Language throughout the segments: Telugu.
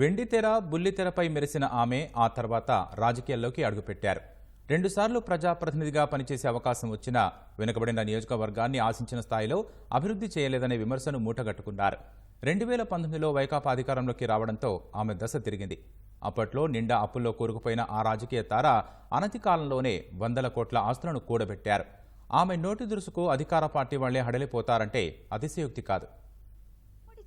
వెండితెర బుల్లితెరపై మెరిసిన ఆమె ఆ తర్వాత రాజకీయాల్లోకి అడుగుపెట్టారు. రెండుసార్లు ప్రజాప్రతినిధిగా పనిచేసే అవకాశం వచ్చినా వెనుకబడిన నియోజకవర్గాన్ని ఆశించిన స్థాయిలో అభివృద్ధి చేయలేదనే విమర్శను మూటగట్టుకున్నారు. రెండు వేల పంతొమ్మిదిలో వైకాపా అధికారంలోకి రావడంతో ఆమె దశ తిరిగింది. అప్పట్లో నిండా అప్పుల్లో కూరుకుపోయిన ఆ రాజకీయ తార అనతి కాలంలోనే వందల కోట్ల ఆస్తులను కూడబెట్టారు. ఆమె నోటి దురుసుకు అధికార పార్టీ వాళ్ళే హడలిపోతారంటే అతిశయోక్తి కాదు.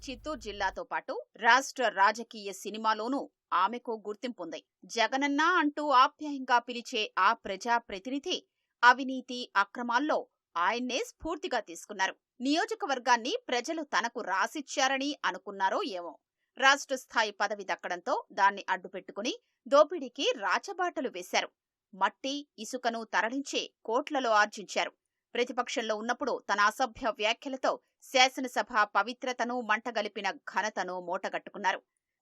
చిత్తూరు జిల్లాతో పాటు రాష్ట్ర రాజకీయ సినిమాలోనూ ఆమెకు గుర్తింపుంది జగనన్న అంటూ ఆప్యాయంగా పిలిచే ఆ ప్రజా ప్రతినిధి అవినీతి అక్రమాల్లో ఆయన్నే స్ఫూర్తిగా తీసుకున్నారు. నియోజకవర్గాన్ని ప్రజలు తనకు రాసిచ్చారని అనుకున్నారో ఏమో. రాష్ట్ర స్థాయి పదవి దక్కడంతో దాన్ని అడ్డుపెట్టుకుని దోపిడీకి రాచబాటలు వేశారు. మట్టి ఇసుకను తరలించి కోట్లలో ఆర్జించారు. ప్రతిపక్షంలో ఉన్నప్పుడు తన అసభ్య వ్యాఖ్యలతో శాసనసభ పవిత్రతను మంటగలిపిన ఘనతను మూటగట్టుకున్నారు.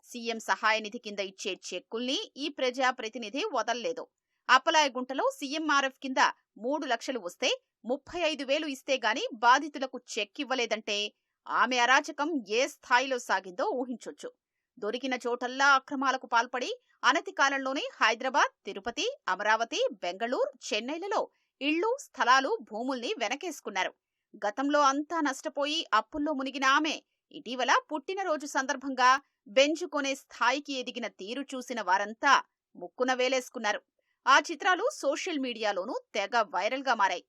సీఎం సహాయ నిధి కింద ఇచ్చే చెక్కుల్ని ఈ ప్రజా ప్రతినిధి వదల్లేదు. అప్పలాయగుంటలో సీఎంఆర్ఎఫ్ కింద మూడు లక్షలు వస్తే ముప్పై ఐదు వేలు ఇస్తే గాని బాధితులకు చెక్ ఇవ్వలేదంటే ఆమె అరాచకం ఏ స్థాయిలో సాగిందో ఊహించొచ్చు. దొరికిన చోటల్లా అక్రమాలకు పాల్పడి అనతి కాలంలోనే హైదరాబాద్ తిరుపతి అమరావతి బెంగళూరు చెన్నైలలో ఇళ్ళు స్థలాలు భూముల్ని వెనకేసుకున్నారు. గతంలో అంతా నష్టపోయి అప్పుల్లో మునిగిన ఆమె ఇటీవల పుట్టినరోజు సందర్భంగా బెంచ్ కొనే స్థాయికి ఎదిగిన తీరు చూసిన వారంతా ముక్కున వేలేసుకున్నారు. ఆ చిత్రాలు సోషల్ మీడియాలోనూ తెగ వైరల్గా మారాయి.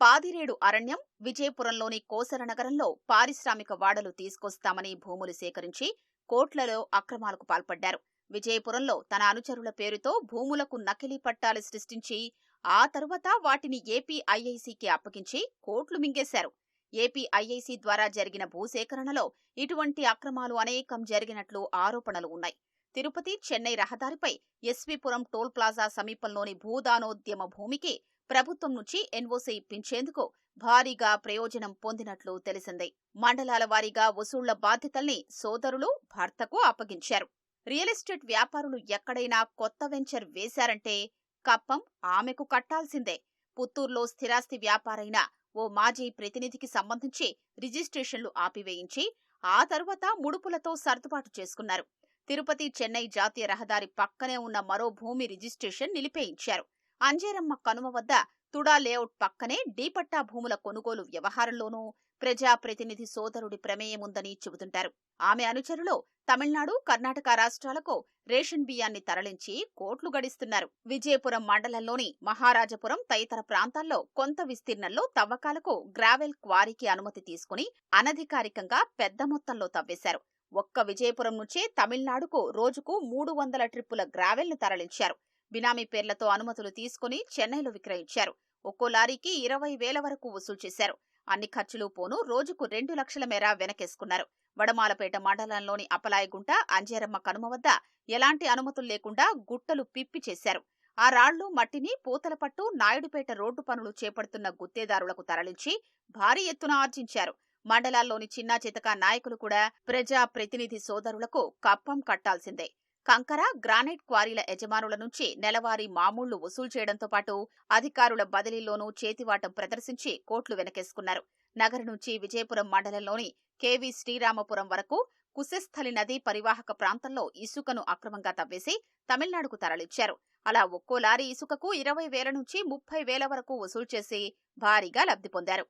పాదిరేడు అరణ్యం విజయపురంలోని కోసర నగరంలో పారిశ్రామిక వాడలు తీసుకొస్తామని భూములు సేకరించి కోట్లలో అక్రమాలకు పాల్పడ్డారు. విజయపురంలో తన అనుచరుల పేరుతో భూములకు నకిలీ పట్టాలు సృష్టించి ఆ తరువాత వాటిని ఏపీ ఐఐసికి అప్పగించి కోట్లు మింగేశారు. ఏపీ ఐఐసి ద్వారా జరిగిన భూసేకరణలో ఇటువంటి అక్రమాలు అనేకం జరిగినట్లు ఆరోపణలు ఉన్నాయి. తిరుపతి చెన్నై రహదారిపై ఎస్వీపురం టోల్ ప్లాజా సమీపంలోని భూదానోద్యమ భూమికి ప్రభుత్వం నుంచి ఎన్ఓసీ ఇప్పించేందుకు భారీగా ప్రయోజనం పొందినట్లు తెలిసింది. మండలాల వారీగా వసూళ్ళ బాధ్యతల్ని సోదరులు భర్తకు అప్పగించారు. రియల్ ఎస్టేట్ వ్యాపారులు ఎక్కడైనా కొత్త వెంచర్ వేశారంటే కప్పం ఆమెకు కట్టాల్సిందే. పుత్తూరులో స్థిరాస్తి వ్యాపారైన ఓ మాజీ ప్రతినిధికి సంబంధించి రిజిస్ట్రేషన్లు ఆపివేయించి ఆ తరువాత ముడుపులతో సర్దుబాటు చేసుకున్నారు. తిరుపతి చెన్నై జాతీయ రహదారి పక్కనే ఉన్న మరో భూమి రిజిస్ట్రేషన్ నిలిపేయించారు. అంజేరమ్మ కనుమ వద్ద తుడా లేఅవుట్ పక్కనే డీపట్టా భూముల కొనుగోలు వ్యవహారంలోనూ ప్రజాప్రతినిధి సోదరుడి ప్రమేయముందని చెబుతుంటారు. ఆమె అనుచరులు తమిళనాడు కర్ణాటక రాష్ట్రాలకు రేషన్ బియ్యాన్ని తరలించి కోట్లు గడిస్తున్నారు. విజయపురం మండలంలోని మహారాజపురం తదితర ప్రాంతాల్లో కొంత విస్తీర్ణంలో తవ్వకాలకు గ్రావెల్ క్వారీకి అనుమతి తీసుకుని అనధికారికంగా పెద్ద మొత్తంలో తవ్వేశారు. ఒక్క విజయపురం నుంచే తమిళనాడుకు రోజుకు మూడు వందల ట్రిప్పుల గ్రావెల్ను తరలించారు. బినామీ పేర్లతో అనుమతులు తీసుకుని చెన్నైలో విక్రయించారు. ఒక్కో లారీకి ఇరవై వేల వరకు వసూలు చేశారు. అన్ని ఖర్చులు పోను రోజుకు రెండు లక్షల మేర వెనకేసుకున్నారు. వడమాలపేట మండలంలోని అపలాయగుంట అంజేరమ్మ కనుమ వద్ద ఎలాంటి అనుమతులు లేకుండా గుట్టలు పిప్పి చేశారు. ఆ రాళ్ళు మట్టిని పూతలపట్టు నాయుడుపేట రోడ్డు పనులు చేపడుతున్న గుత్తేదారులకు తరలించి భారీ ఎత్తున ఆర్జించారు. మండలాల్లోని చిన్నా చితక నాయకులు కూడా ప్రజా ప్రతినిధి సోదరులకు కప్పం కట్టాల్సిందే. కంకర గ్రానైట్ క్వారీల యజమానుల నుంచి నెలవారీ మామూళ్ళు వసూలు చేయడంతో పాటు అధికారుల బదిలీలోనూ చేతివాటం ప్రదర్శించి కోట్లు వెనకేసుకున్నారు. నగర నుంచి విజయపురం మండలంలోని కేవీ శ్రీరామపురం వరకు కుశస్థలి నదీ పరివాహక ప్రాంతంలో ఇసుకను అక్రమంగా తవ్వేసి తమిళనాడుకు తరలించారు. అలా ఒక్కో లారీ ఇసుకకు ఇరవై వేల నుంచి ముప్పై వేల వరకు వసూలు చేసి భారీగా లబ్ధి పొందారు.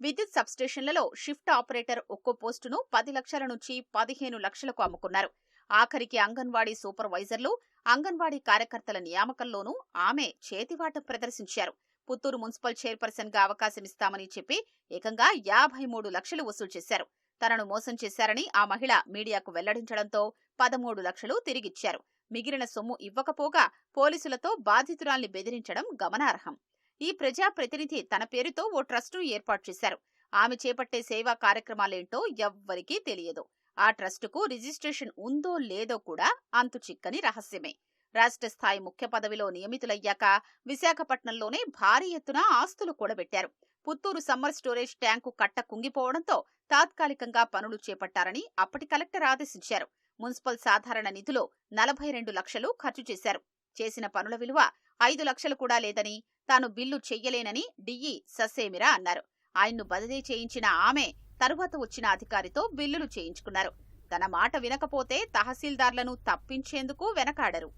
విద్యుత్ సబ్స్టేషన్లలో షిఫ్ట్ ఆపరేటర్ ఒక్కో పోస్టును పది లక్షల నుంచి పదిహేను లక్షలకు అమ్ముకున్నారు. ఆఖరికి అంగన్వాడీ సూపర్వైజర్లు అంగన్వాడీ కార్యకర్తల నియామకంలోనూ ఆమె చేతివాట ప్రదర్శించారు. పుత్తూరు మున్సిపల్ చైర్పర్సన్గా అవకాశమిస్తామని చెప్పి ఏకంగా యాభై మూడు లక్షలు వసూలు చేశారు. తనను మోసం చేశారని ఆ మహిళ మీడియాకు వెల్లడించడంతో పదమూడు లక్షలు తిరిగిచ్చారు. మిగిలిన సొమ్ము ఇవ్వకపోగా పోలీసులతో బాధితురాల్ని బెదిరించడం గమనార్హం. ఈ ప్రజా ప్రతినిధి తన పేరుతో ఓ ట్రస్టును ఏర్పాటు చేశారు. ఆమె చేపట్టే సేవా కార్యక్రమాలేంటో ఎవ్వరికీ తెలియదు. ఆ ట్రస్టుకు రిజిస్ట్రేషన్ ఉందో లేదో కూడా అంతు చిక్కని రహస్యమే. రాష్ట్ర స్థాయి ముఖ్య పదవిలో నియమితులయ్యాక విశాఖపట్నంలోనే భారీ ఎత్తున ఆస్తులు కూడబెట్టారు. పుత్తూరు సమ్మర్ స్టోరేజ్ ట్యాంకు కట్ట కుంగిపోవడంతో తాత్కాలికంగా పనులు చేపట్టారని అప్పటి కలెక్టర్ ఆదేశించారు. మున్సిపల్ సాధారణ నిధులో నలభై రెండు లక్షలు ఖర్చు చేశారు. చేసిన పనుల విలువ ఐదు లక్షలు కూడా లేదని తాను బిల్లు చెయ్యలేనని డిఈ ససేమిరా అన్నారు. ఆయన్ను బదిలీ చేయించిన ఆమె తరువాత వచ్చిన అధికారితో బిల్లులు చేయించుకున్నారు. తన మాట వినకపోతే తహసీల్దార్లను తప్పించేందుకు వెనకాడరు.